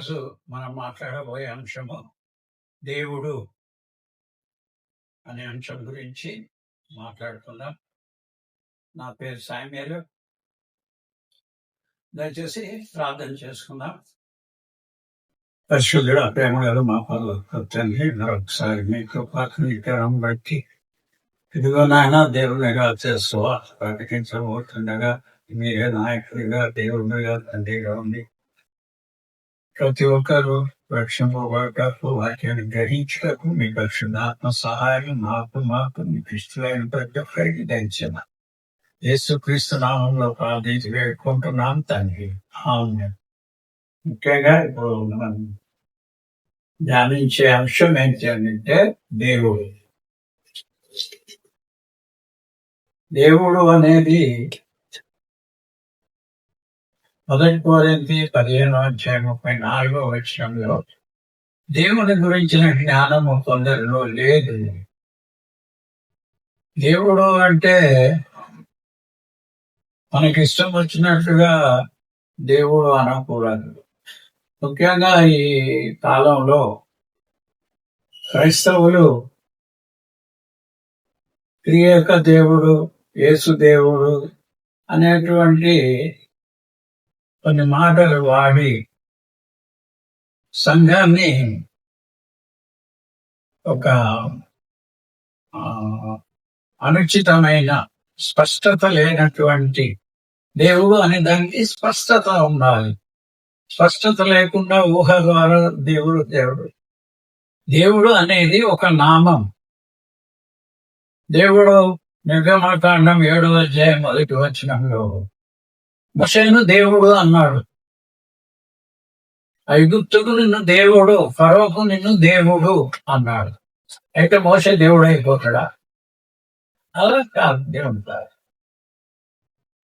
ఈరోజు మనం మాట్లాడబోయే అంశము దేవుడు అనే అంశం గురించి మాట్లాడుకుందాం. నా పేరు సామ్యాలు. దయచేసి ప్రార్థన చేసుకుందాం. పరిశుద్ధుడు ప్రేమ గారు మా పనులు తండ్రి మరొకసారి మీ కృపాకరం బట్టి. ఇదిగో నాయన దేవునిగా చేస్తూ ప్రకటించబోతుండగా మీరే నాయకుడిగా దేవుడిగా తండ్రిగా ఉంది ప్రతి ఒక్కరూ రక్షింపబడక వాక్యాన్ని గ్రహించటకు మీ పరిశుద్ధాత్మ సహాయం మాకు మాకు మీ క్రిస్తులైన ప్రతి ఒక్కరికి దంచిన యేసు క్రీస్తు నామంలో ప్రార్థించి వేడుకుంటున్నాం తండ్రి ఆమెన్. ముఖ్యంగా ఇప్పుడు మనం ధ్యానించే అంశం ఏంటంటే దేవుడు దేవుడు అనేది మొదటి కోరింది పదిహేను అధ్యాయం ముప్పై నాలుగో వచ్చంలో దేవుని గురించిన జ్ఞానము కొందరిలో లేదు. దేవుడు అంటే మనకి ఇష్టం వచ్చినట్టుగా దేవుడు అనకూడదు. ముఖ్యంగా ఈ కాలంలో క్రైస్తవులు క్రియక దేవుడు యేసు దేవుడు అనేటువంటి కొన్ని మాటలు వాడి సంఘాన్ని ఒక అనుచితమైన స్పష్టత లేనటువంటి దేవుడు అనే దానికి స్పష్టత ఉండాలి. స్పష్టత లేకుండా ఊహ ద్వారా దేవుడు దేవుడు దేవుడు అనేది ఒక నామం. దేవుడు నిర్గమకాండం ఏడవ అధ్యాయం మొదటి వచనంలో మోషేను దేవుడు అన్నాడు. ఐగుప్తుకు నిన్ను దేవుడు ఫరోకు నిన్ను దేవుడు అన్నాడు. అయితే మోసే దేవుడు అయిపోతాడా? అలా కాదు దేవుడు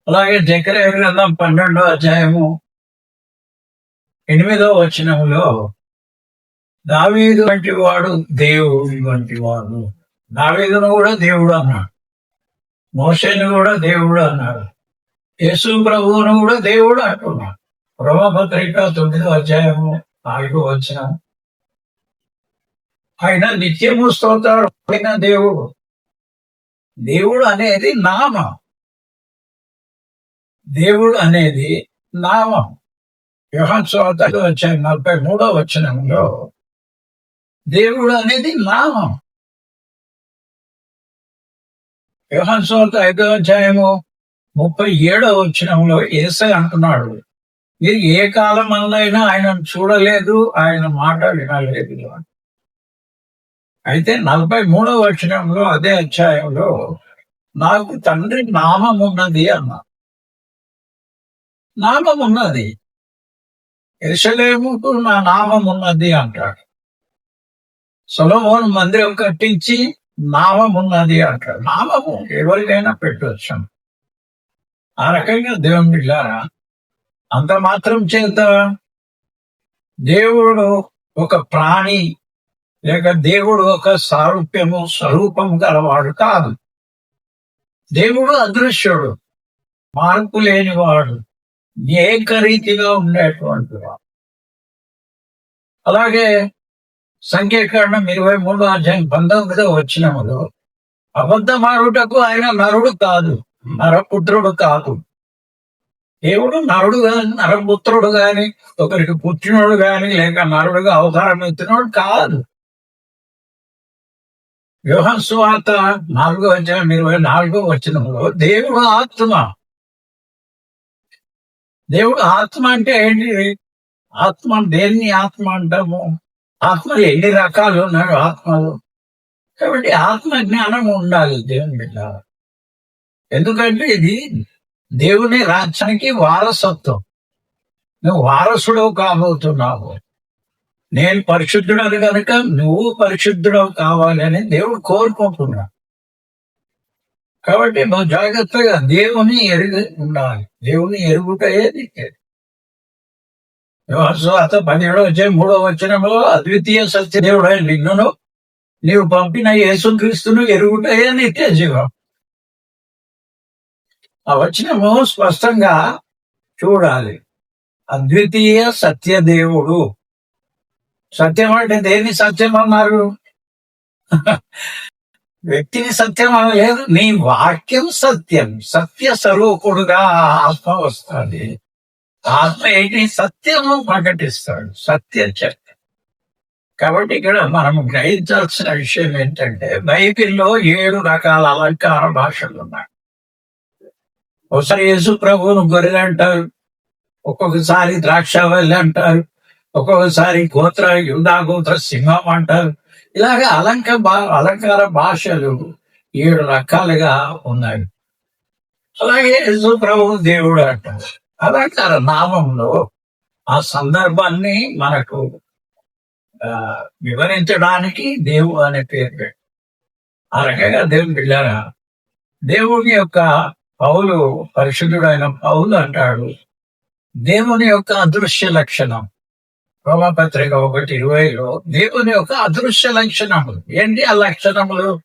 అలాగే జకరే గ్రంథం పన్నెండో అధ్యాయము ఎనిమిదో వచనంలో దావీదు వంటి వాడు దేవుడు వంటి వాడు. దావీదును కూడా దేవుడు అన్నాడు. మోసేను కూడా దేవుడు అన్నాడు. యేసు ప్రభువును కూడా దేవుడు అంటున్నాడు. రోమపత్రిక తొమ్మిదో అధ్యాయము నాలుగు వచ్చిన ఆయన నిత్యము స్తోత్రాలు పైన దేవుడు. దేవుడు అనేది నామం. దేవుడు అనేది నామం. యోహన్ స్తోత్రాలు వచ్చాయి నలభై మూడో వచనంలో దేవుడు అనేది నామం. యోహన్ స్తోత్ర ఐదో అధ్యాయము ముప్పై ఏడో వచ్చినంలో ఏసై అంటున్నాడు మీరు ఏ కాలం అన్నైనా ఆయనను చూడలేదు ఆయన మాట వినలేదు అయితే నలభై మూడో వచనంలో అదే అధ్యాయంలో నాకు తండ్రి నామం ఉన్నది అన్నా. నామం ఉన్నది ఎరుసలేముకు నా నామం ఉన్నది అంటాడు. సొలమోన్ మందిరం కట్టించి నామం ఉన్నది అంటాడు. నామము ఎవరికైనా పెట్టవచ్చు ఆ రకంగా దేవుని బిడ్డారా అంత మాత్రం చేత దేవుడు ఒక ప్రాణి లేక దేవుడు ఒక సారూప్యము స్వరూపము గలవాడు కాదు. దేవుడు అదృశ్యుడు మార్పు లేనివాడు ఏకరీతిగా ఉండేటువంటి వాడు. అలాగే సంఖ్యాకరణం ఇరవై మూడో అధ్యాయం పంతొమ్మిదో వచ్చినములో అబద్ధమాడుటకు ఆయన నరుడు కాదు. నరపుత్రుడు కాదు దేవుడు నరుడు గాని నరపుత్రుడు గాని ఒకరికి పుట్టినోడు గాని లేక నరుడుగా అవతారం ఎత్తినోడు కాదు. వ్యూహం సువార్త నాలుగో వచ్చిన ఇరవై నాలుగో వచ్చినంలో దేవుడు ఆత్మ. దేవుడు ఆత్మ అంటే ఏంటి? ఆత్మ దేన్ని ఆత్మ అంటాము? ఆత్మలు ఎన్ని రకాలు ఉన్నాయి ఆత్మలు. కాబట్టి ఆత్మ జ్ఞానం ఉండాలి దేవుని బిడ్డ. ఎందుకంటే ఇది దేవుని రాజ్యానికి వారసత్వం. నువ్వు వారసుడవు కాబోతున్నావు. నేను పరిశుద్ధుడని కనుక నువ్వు పరిశుద్ధుడవు కావాలి అని దేవుడు కోరుకుంటున్నా. కాబట్టి నువ్వు జాగ్రత్తగా దేవుని ఎరుగు ఉండాలి. దేవుని ఎరుగుటయేది అత పదిహేడో వచ్చే మూడో వచ్చినంలో అద్వితీయ సత్య దేవుడు నిన్నును నీవు పంపిన యేసుక్రీస్తును ఎరుగుటయే నిత్య జీవం? ఆ వచనము స్పష్టంగా చూడాలి. అద్వితీయ సత్యదేవుడు. సత్యం అంటే దేన్ని సత్యం అన్నారు? వ్యక్తిని సత్యం అనలేదు నీ వాక్యం సత్యం. సత్య స్వరూపుడుగా ఆత్మ వస్తుంది. ఆత్మ ఏంటి? సత్యము ప్రకటిస్తాడు. సత్య చర్య కాబట్టి ఇక్కడ మనం గ్రహించాల్సిన విషయం ఏంటంటే బైబిల్లో ఏడు రకాల అలంకార భాషలు ఉన్నాయి. ఒకసారి యేసు ప్రభువును గొర్రెలు అంటారు ఒక్కొక్కసారి ద్రాక్షవల్లి అంటారు ఒక్కొక్కసారి గోత్ర యుధా గోత్ర సింహం అంటారు. ఇలాగ అలంక భా- అలంకార భాషలు ఏడు రకాలుగా ఉన్నాయి. అలాగే యేసు ప్రభు దేవుడు అంటారు అలంకార నామంలో ఆ సందర్భాన్ని మనకు వివరించడానికి దేవుడు అనే పేరు ఆ రకంగా దేవుని పిల్లారా దేవుని యొక్క పౌలు పరిశుద్ధుడైన పౌలు అంటాడు. దేవుని యొక్క అదృశ్య లక్షణం. రోమపత్రిక ఒకటి ఇరవైలో దేవుని యొక్క అదృశ్య లక్షణములు. ఏంటి ఆ లక్షణములు?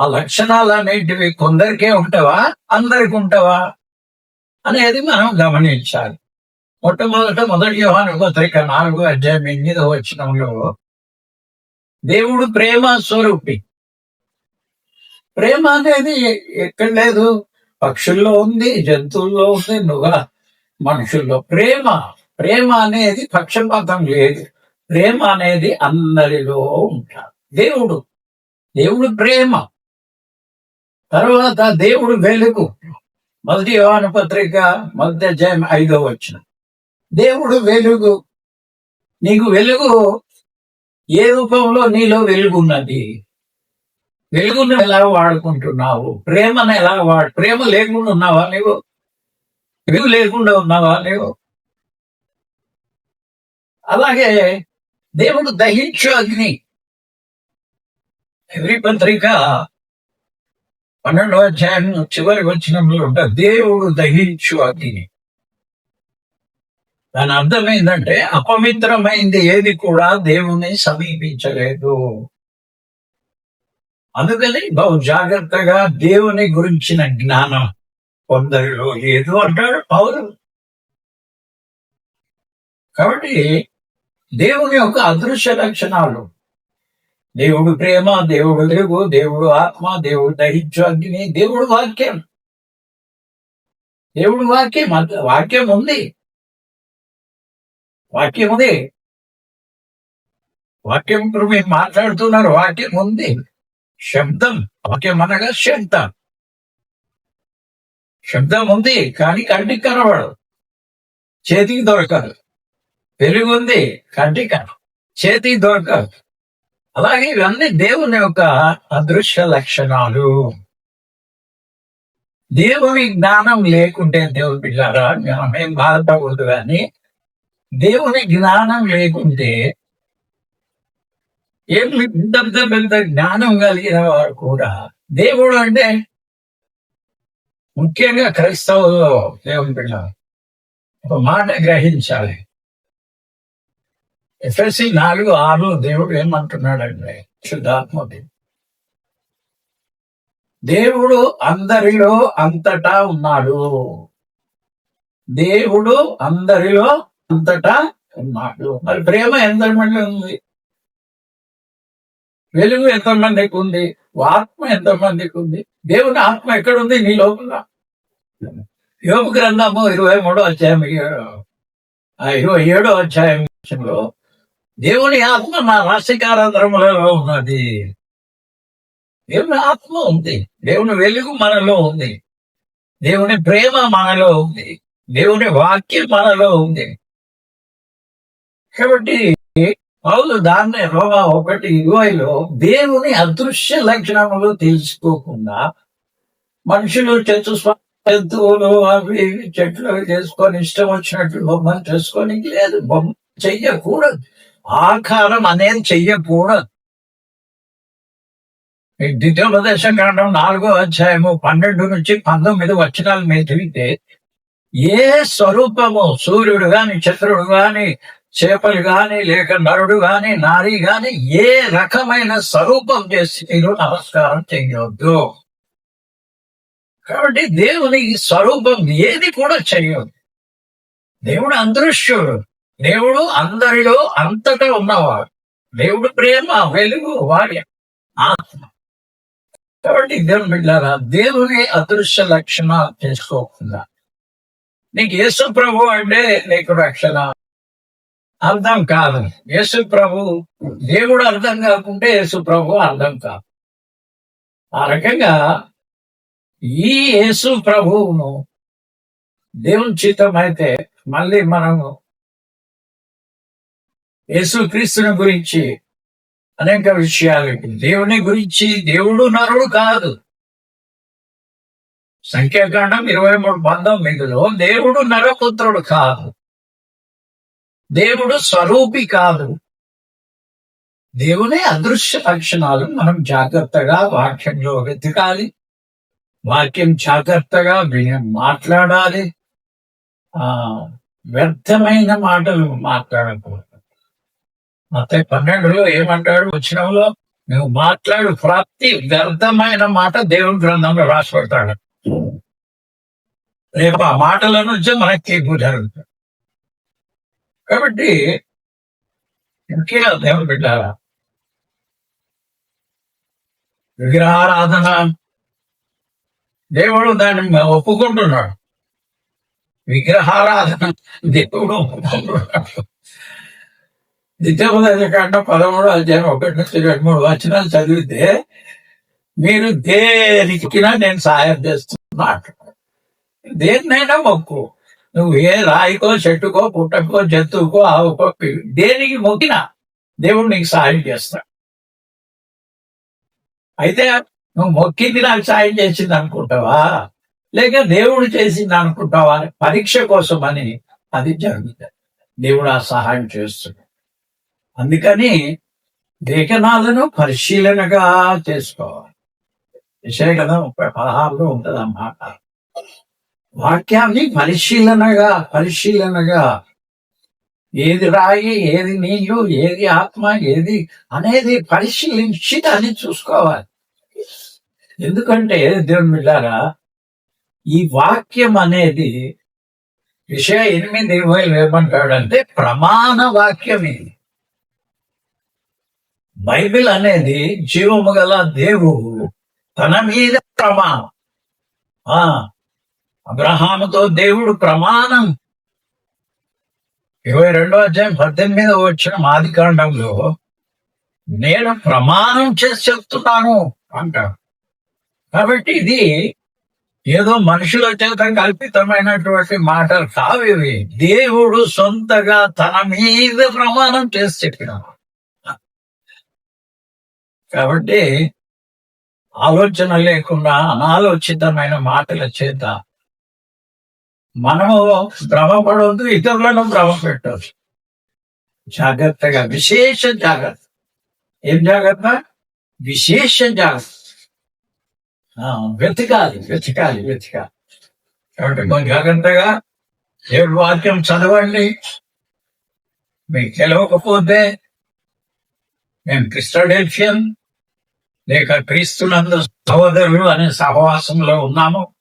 ఆ లక్షణాలు అనేటివి కొందరికే ఉంటావా? అందరికి ఉంటావా? అనేది మనం గమనించాలి. మొట్టమొదట మొదటి యోహాను పత్రిక నాలుగో అధ్యాయం ఎనిమిదో వచ్చినంలో దేవుడు ప్రేమ స్వరూపి. ప్రేమ అనేది ఎక్కడ లేదు. పక్షుల్లో ఉంది జంతువుల్లో ఉంది నువ్వు మనుషుల్లో ప్రేమ. ప్రేమ అనేది పక్షపాతం లేదు. ప్రేమ అనేది అందరిలో ఉంటారు. దేవుడు దేవుడు ప్రేమ. తర్వాత దేవుడు వెలుగు. మొదటి యోహాను పత్రిక మొదటి అధ్యాయం ఐదో వచ్చిన దేవుడు వెలుగు. నీకు వెలుగు ఏ రూపంలో నీలో వెలుగున్నది? వెలుగును ఎలా వాడుకుంటున్నావు. ప్రేమను ఎలా వాడు ప్రేమ లేకుండా ఉన్నావా నీవు? వెలుగు లేకుండా ఉన్నావా నీవు? అలాగే దేవుడు దహించు అగ్ని. ఎవరి పత్రిక పన్నెండో అధ్యాయం చివరి వచ్చినప్పుడు ఉంటుంది దేవుడు దహించు అగ్ని. దాని అర్థం ఏంటంటే అపవిత్రమైంది ఏది కూడా దేవుని సమీపించలేదు. అందుకని బహు జాగ్రత్తగా దేవుని గురించిన జ్ఞానం కొందరిలో లేదు అంటాడు పౌరు కాబట్టి దేవుని యొక్క అదృశ్య లక్షణాలు. దేవుడు ప్రేమ దేవుడు లేవు దేవుడు ఆత్మ దేవుడు దహించు అగ్ని దేవుడు వాక్యం. దేవుడు వాక్యం వాక్యం ఉంది. వాక్యం ఉంది. వాక్యం ఇప్పుడు మీరు మాట్లాడుతున్నారు వాక్యం ఉంది. శబ్దం. వాక్యం అనగా శబ్దం. శబ్దం ఉంది కానీ కంటికి కనబడదు. చేతికి దొరకదు. పెరుగు ఉంది కంటికి కన చేతికి దొరకదు. అలాగే ఇవన్నీ దేవుని యొక్క అదృశ్య లక్షణాలు. దేవుని జ్ఞానం లేకుంటే దేవుని పిల్లారా మనం ఏం బాధపడకూడదు కానీ దేవుని జ్ఞానం లేకుంటే ఏం ఇంత పెద్ద పెద్ద జ్ఞానం కలిగిన వారు కూడా దేవుడు అంటే ముఖ్యంగా క్రైస్తవులో దేవుని పిల్ల ఒక మాట గ్రహించాలి. ఎఫ్ఎస్సి నాలుగు ఆరు దేవుడు ఏమంటున్నాడంటే శుద్ధాత్మ దేవుడు అందరిలో అంతటా ఉన్నాడు. దేవుడు అందరిలో అంతటా ఉన్నాడు. మరి ప్రేమ ఎంతమంది ఉంది? వెలుగు ఎంతమందికి ఉంది ఆత్మ ఎంతమందికి ఉంది దేవుని ఆత్మ ఎక్కడుంది నీ లోపల? యోగ గ్రంథము ఇరవై మూడో అధ్యాయం ఇరవై ఏడో విషయంలో దేవుని ఆత్మ నా రాశికారంధ్రములలో ఉన్నది. దేవుని ఆత్మ ఉంది. దేవుని వెలుగు మనలో ఉంది. దేవుని ప్రేమ మనలో ఉంది. దేవుని వాక్యం మనలో ఉంది. కాబట్టి పౌలు దాన్ని రోమా ఒకటి ఇరవైలో దేవుని అదృశ్య లక్షణములు తెలుసుకోకుండా మనుషులు చెట్టు జంతువులు అవి చెట్లు చేసుకొని ఇష్టం వచ్చినట్లు బొమ్మలు చేసుకొని లేదు. బొమ్మ చెయ్యకూడదు. ఆకారం అనేది చెయ్యకూడదు. ఈ ద్వితీయోపదేశ కాండం నాలుగో అధ్యాయము పన్నెండు నుంచి పంతొమ్మిది వచనాలు మీరు తిరిగితే ఏ స్వరూపము సూర్యుడు గాని చంద్రుడు గాని చేపలు గాని లేక నరుడు గాని నారి గాని ఏ రకమైన స్వరూపం చేసి మీరు నమస్కారం చేయవద్దు కాబట్టి దేవుని స్వరూపం ఏది కూడా చేయొద్దు. దేవుడు అదృశ్యుడు. దేవుడు అందరిలో అంతటా ఉన్నవాడు. దేవుడు ప్రేమ వెలుగు వాడి ఆత్మ. కాబట్టి దేవుని బిడ్డారా దేవుని అదృశ్య లక్షణ చేసుకోకుండా నీకు యేసు ప్రభు అంటే నీకు రక్షణ. అర్థం కాదు. యేసు ప్రభు దేవుడు అర్థం కాకుంటే యేసు ప్రభు అర్థం కాదు. ఆ రకంగా ఈ యేసు ప్రభువును దేవుని చిత్తం అయితే మళ్ళీ మనము యేసు క్రీస్తుని గురించి అనేక విషయాలు దేవుని గురించి దేవుడు నరుడు కాదు. సంఖ్యాకాండం ఇరవై మూడు పంతొమ్మిదిలో దేవుడు నరపుత్రుడు కాదు. దేవుడు స్వరూపి కాదు. దేవుని అదృశ్య లక్షణాలు. మనం జాగ్రత్తగా వాక్యంలో వెతకాలి. వాక్యం జాగ్రత్తగా విని మాట్లాడాలి. ఆ వ్యర్థమైన మాటలు మాట్లాడకూడదు. మత పన్నెండులో ఏమంటాడు? వచ్చినంలో నువ్వు మాట్లాడు ప్రతి వ్యర్థమైన మాట దేవుని గ్రంథంలో రాసిపెడతాడు రేపు ఆ మాటల నుంచి మనకి తీర్పు జరుగుతుంది. కాబట్టి ముఖ్యంగా దేవుని విగ్రహారాధన. దేవుడు దాన్ని ఒప్పుకుంటున్నాడు. విగ్రహారాధన దేవుడు ఒప్పుకుంటున్నాడు. నిత్యపదకాండ పదమూడు అధ్యాయం ఒకటి నుంచి రెండు మూడు వచనాలు చదివితే మీరు దేనికినా నేను సహాయం చేస్తున్నా దేన్నైనా మొక్కు. నువ్వు ఏ రాయికో చెట్టుకో పుట్టకో జంతువుకో ఆవుకో దేనికి మొక్కినా దేవుడు నీకు సహాయం చేస్తాడు. అయితే నువ్వు మొక్కింది నాకు సాయం చేసింది అనుకుంటావా? లేక దేవుడు చేసింది అనుకుంటావా? పరీక్ష కోసం అని అది జరుగుతుంది. దేవుడు ఆ సహాయం చేస్తున్నాడు. అందుకని లేఖనాలను పరిశీలనగా చేసుకోవాలి. విషయ కదా ముప్పై పదహారులో ఉంటుంది అన్నమాట వాక్యాన్ని పరిశీలనగా పరిశీలనగా. ఏది రాయి ఏది నీయు ఏది ఆత్మ ఏది అనేది పరిశీలించి దాన్ని చూసుకోవాలి. ఎందుకంటే దేవుని బిడ్డారా ఈ వాక్యం అనేది విషయ ఎనిమిది ఇరవైలు ఏమంటాడంటే ప్రమాణ వాక్యం ఇది. బైబిల్ అనేది జీవము గల దేవుడు తన మీద ప్రమాణం. అబ్రహాముతో దేవుడు ప్రమాణం. ఇరవై రెండో అధ్యాయం పద్దెనిమిది వచ్చిన మాది కాండంలో నేను ప్రమాణం చేసి చెప్తున్నాను అంట కాబట్టి ఇది ఏదో మనుషుల చేత కల్పితమైనటువంటి మాటలు కావు ఇవి. దేవుడు సొంతగా తన మీద ప్రమాణం చేసి చెప్పినాడు. కాబట్టి ఆలోచన లేకుండా అనాలోచితమైన మాటల చేత మనము భ్రమపడవద్దు ఇతరులను భ్రమ పెట్టవచ్చు జాగ్రత్తగా విశేష జాగ్రత్త. ఏం జాగ్రత్త? విశేష జాగ్రత్త. ఆ, వెతకాలి వెతకాలి వెతకాలి. కాబట్టి కొంచెం జాగ్రత్తగా దేవుడి వాక్యం చదవండి. మీకు తెలియకపోతే మేము క్రిస్టడెల్ఫియన్ లేక క్రీస్తునందు సహోదరులు అనే సహవాసంలో ఉన్నాము.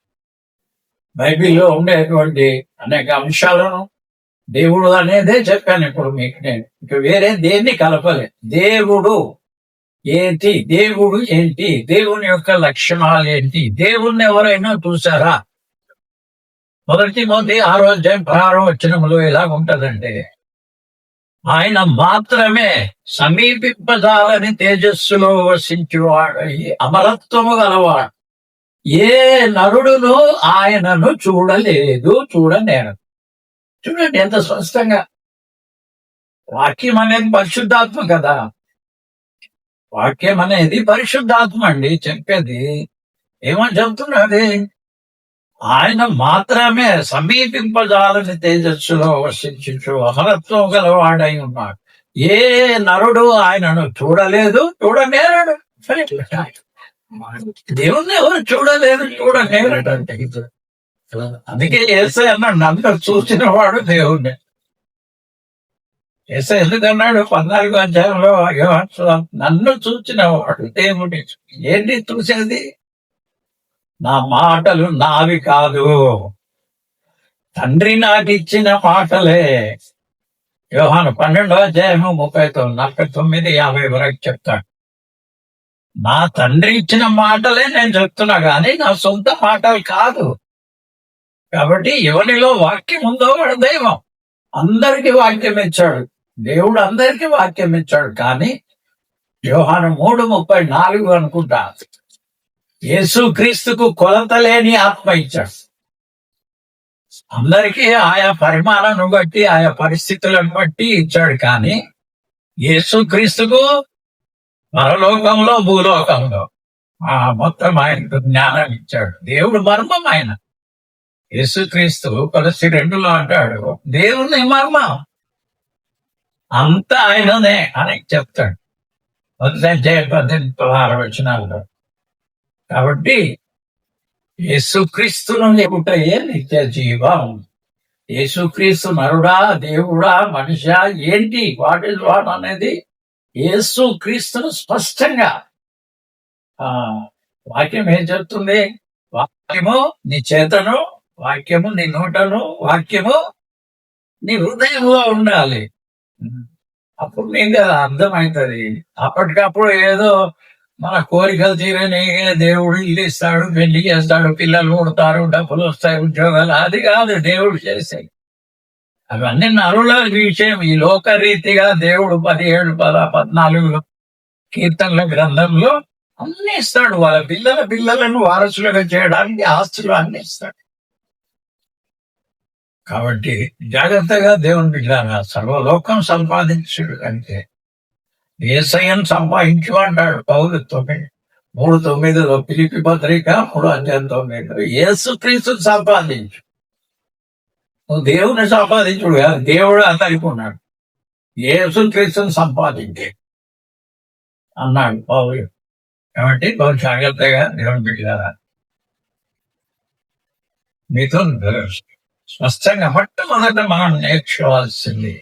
బైబిల్లో ఉండేటువంటి అనేక అంశాలను దేవుడు అనేదే చెప్పాను ఇప్పుడు మీకు నేను. ఇక వేరే దేన్ని కలపలే దేవుడు ఏంటి? దేవుడు ఏంటి? దేవుని యొక్క లక్షణాలు ఏంటి? దేవుణ్ణి ఎవరైనా చూసారా మొదటి మొదటి ఆరో అధ్యాయం పదహారో వచ్చినములు ఎలా ఉంటదంటే ఆయన మాత్రమే సమీపింపజాలని తేజస్సులో వసించువాడు అమరత్వము గలవాడు. ఏ నరుడును ఆయనను చూడలేదు. చూడలేరు చూడండి ఎంత స్పష్టంగా. వాక్యం అనేది పరిశుద్ధాత్మ కదా. వాక్యం అనేది పరిశుద్ధాత్మ అండి. చెప్పేది ఏమని చెబుతున్నది ఆయన మాత్రమే సమీపింపజాలని తేజస్సులో వర్షించు అహరత్వం గలవాడై ఉన్నాడు. ఏ నరుడు ఆయనను చూడలేదు. చూడనేరాడు సరే దేవుణ్ణి ఎవరు చూడలేదు చూడనేరడు అంటే అందుకే ఏసై అన్నాడు అందరు చూసిన వాడు దేవుణ్ణి. ఏసై ఎందుకన్నాడు పద్నాలుగు అధ్యాయంలో నన్ను చూసిన వాడు దేవుడి ఏంటి చూసేది? నా మాటలు నావి కాదు. తండ్రి నాకు ఇచ్చిన మాటలే. యోహాను పన్నెండో అధ్యాయము ముప్పై తొమ్మిది నలభై తొమ్మిది యాభై వరకు చెప్తాడు. నా తండ్రి ఇచ్చిన మాటలే నేను చెప్తున్నా కానీ నా సొంత మాటలు కాదు. కాబట్టి ఎవరిలో వాక్యం ఉందో వాడు దైవం. అందరికి వాక్యం ఇచ్చాడు. దేవుడు అందరికి వాక్యం ఇచ్చాడు. కానీ యోహాను మూడు ముప్పై నాలుగు అనుకుంటా. యేసు క్రీస్తుకు కొలత లేని ఆత్మ ఇచ్చాడు. అందరికీ ఆయా పరిమాణాన్ని బట్టి ఆయా పరిస్థితులను బట్టి ఇచ్చాడు. కానీ యేసు క్రీస్తుకు పరలోకంలో భూలోకంలో. ఆ మొత్తం ఆయనకు జ్ఞానం ఇచ్చాడు. దేవుడు మర్మం ఆయన. యేసుక్రీస్తు కలిసి రెండులో అంటాడు దేవుని మర్మం అంత ఆయననే అని చెప్తాడు. మొదటి పద్దెనిమిది పదహారు వచనాల్లో. కాబట్టి యేసుక్రీస్తును ఎప్పుటయే నిత్య జీవం. యేసుక్రీస్తు నరుడా దేవుడా మనిషా ఏంటి వాట్ ఇస్ వాట్ అనేది యేసు క్రీస్తును స్పష్టంగా. ఆ వాక్యం ఏం చెప్తుంది? వాక్యము నీ చేతను వాక్యము నీ నోటను వాక్యము నీ హృదయంలో ఉండాలి. అప్పుడు నీకు అర్థమవుతుంది అప్పటికప్పుడు ఏదో మన కోరికలు తీరని దేవుడు ఇల్లు ఇస్తాడు పెళ్ళి చేస్తాడు పిల్లలు పుడతారు డబ్బులు వస్తాయి ఉద్యోగాలు అది కాదు దేవుడు చేసేది. అవన్నీ నరుల విషయం ఈ లోకరీతిగా దేవుడు పదిహేడు పద పద్నాలుగులో కీర్తనల గ్రంథంలో అన్ని ఇస్తాడు. వాళ్ళ పిల్లల పిల్లలను వారసులుగా చేయడానికి ఆస్తులు అన్ని ఇస్తాడు. కాబట్టి జాగ్రత్తగా దేవుని బిడ్డారా సర్వలోకం సంపాదించుడు అంటే ఏసయ్యను సంపాదించు అంటాడు పౌరు తొమ్మిది మూడు తొమ్మిదిలో పిలిపి పత్రిక మూడు అంజన్ తొమ్మిదిలో ఏసు క్రీస్తు సంపాదించు. నువ్వు దేవుని సంపాదించుడు కాదు దేవుడు అందరికి ఉన్నాడు. యేసు క్రీస్తుని సంపాదించే అన్నాడు బాబు కాబట్టి కొంచెం జాగ్రత్తగా దేవుని బిడ్డారా మీతో స్పష్టంగా మొట్టమొదట మనం నేర్చుకోవాల్సింది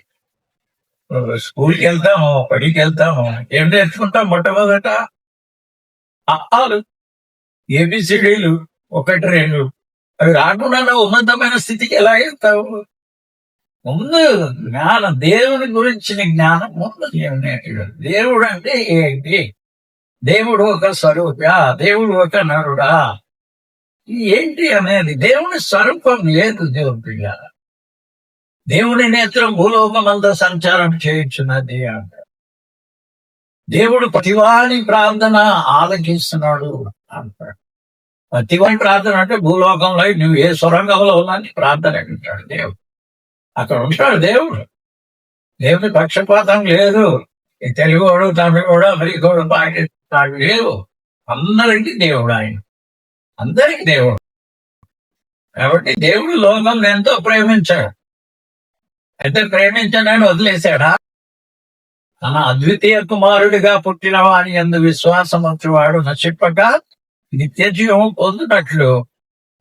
స్కూల్కి వెళ్తాము బడికి వెళ్తాము ఏం నేర్చుకుంటాం? మొట్టమొదట ఆలు ఏబిసిడీలు ఒకటి రెండు అవి రాకుండా ఉన్నతమైన స్థితికి ఎలా వెళ్తావు? ముందు జ్ఞానం దేవుని గురించిన జ్ఞానం ముందు నేర్చుడు దేవుడు అంటే ఏంటి? దేవుడు ఒక స్వరూప. దేవుడు ఒక నరుడా. ఏంటి అనేది దేవుని స్వరూపం లేదు దేవుని దేవుని నేత్రం భూలోకమంతా సంచారం చేయించున్నది అంట. దేవుడు ప్రతివాని ప్రార్థన ఆలకిస్తున్నాడు అంటాడు ప్రతివాని ప్రార్థన అంటే భూలోకంలో నువ్వు ఏ సొరంగంలో ఉన్నా ప్రార్థన అంటాడు దేవుడు. అక్కడ ఉంటాడు దేవుడు. దేవుని పక్షపాతం లేదు. ఈ తెలుగువాడు తమిళోడు అమెరికోడు పాకిస్తాడు లేవు. అందరికీ దేవుడు ఆయన. అందరికీ దేవుడు. కాబట్టి దేవుడు లోకం ఎంతో ప్రేమించాడు. అయితే ప్రేమించాడని వదిలేశాడా? తన అద్వితీయ కుమారుడిగా పుట్టిన వాని ఎందు విశ్వాసం వాడు నశిప్పక నిత్య జీవం పొందినట్లు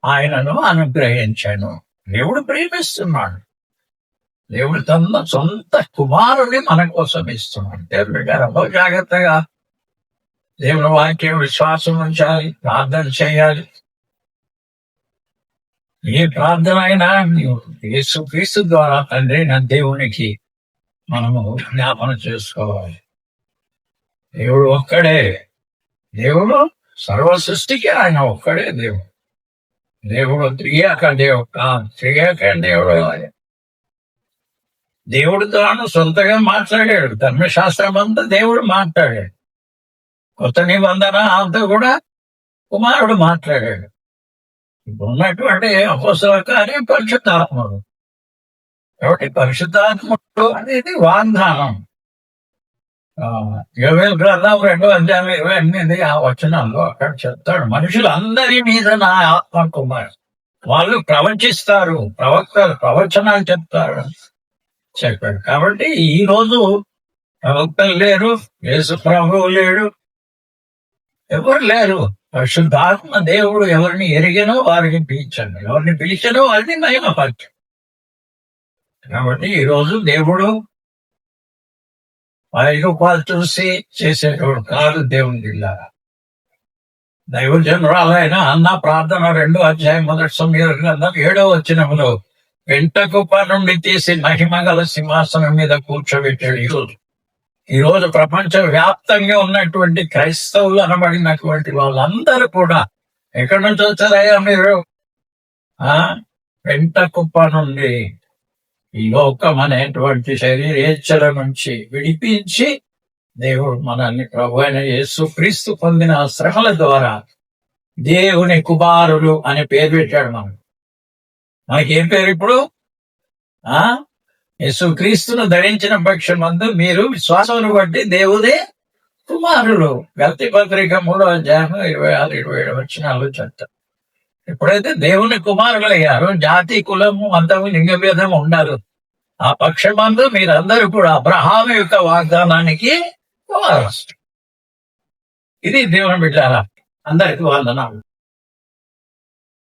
ఆయనను అనుగ్రహించాను. దేవుడు ప్రేమిస్తున్నాడు. దేవుడు తన సొంత కుమారుని మన కోసం ఇస్తున్నాడు. దేవుడి గారు జాగ్రత్తగా దేవుని వాక్యం విశ్వాసం ఉంచాలి ప్రార్థన చేయాలి. ఏ ప్రార్థన అయినా యేసు క్రీస్తు ద్వారా తండ్రి నా దేవునికి మనము జ్ఞాపన చేసుకోవాలి. దేవుడు ఒక్కడే. దేవుడు సృష్టికి ఆయన ఒక్కడే దేవుడు దేవుడు త్రియాక దేవుడు త్రియాక దేవుడు ఆయన. దేవుడు తాను సొంతగా మాట్లాడాడు ధర్మశాస్త్రం అంతా దేవుడు మాట్లాడాడు కొత్త నిబంధన అంతా కూడా కుమారుడు మాట్లాడాడు ఇప్పుడు ఉన్నటువంటి అపోసల కార్యం పరిశుద్ధాత్ముడు కాబట్టి పరిశుద్ధాత్ముడు అనేది వాగ్దానం ఆ, ఇరవై గ్రంథం రెండు అధ్యాయం ఇరవై ఎనిమిది ఆ వచనంలో అక్కడ చెప్తాడు. మనుషులందరి మీద నా ఆత్మ కుమార్ వాళ్ళు ప్రవచిస్తారు. ప్రవక్తలు ప్రవచనాలు చెప్తారు చెప్పాడు. కాబట్టి ఈ రోజు ప్రవక్తలు లేరు యేసు ప్రభువు లేడు. ఎవరు లేరు? పరిశుద్ధాత్మ దేవుడు ఎవరిని ఎరిగినో వారిని పిలిచాడు. ఎవరిని పిలిచినో వారిని మహిమపరచు కాబట్టి ఈ రోజు దేవుడు వారి రూపాలు చూసి చేసేటోడు కాదు దేవుని జిల్లారా దైవజనురాలైన అన్న ప్రార్థన రెండో అధ్యాయం మొదటి సమయం గ్రంథం ఏడో వచ్చినప్పుడు వెంట కుప్ప నుండి తీసి మహిమ గల సింహాసనం మీద కూర్చోబెట్టాడు ఈరోజు ఈ రోజు ప్రపంచ వ్యాప్తంగా ఉన్నటువంటి క్రైస్తవులు అనబడినటువంటి వాళ్ళందరూ కూడా ఎక్కడి నుంచి వచ్చారయ్యా మీరు? ఆ? వెంట కుప్ప నుండి లోకం అనేటువంటి శరీరేచ్ఛల నుంచి విడిపించి దేవుడు మనల్ని ప్రభు అయిన యేసు క్రీస్తు పొందిన ఆ శ్రమల ద్వారా దేవుని కుమారులు అనే పేరు పెట్టాడు మనం. మనకేం పేరు ఇప్పుడు? ఆ? యేసు క్రీస్తును ధరించిన పక్షమందు మీరు విశ్వాసమును బట్టి దేవుదే కుమారులు. గల్తి పత్రిక మూడో అధ్యాయం ఇరవై ఆరు ఇరవై ఏడు వచ్చినాలు చెప్తారు ఎప్పుడైతే దేవుని కుమారులు అయ్యారు జాతి కులము అంతము లింగ భేదం ఉండరు ఆ పక్షమందు మీరందరూ కూడా అబ్రహాం యొక్క వాగ్దానానికి వారసులు. ఇది దేవుని బిడ్డారా అందరికి వందనాలు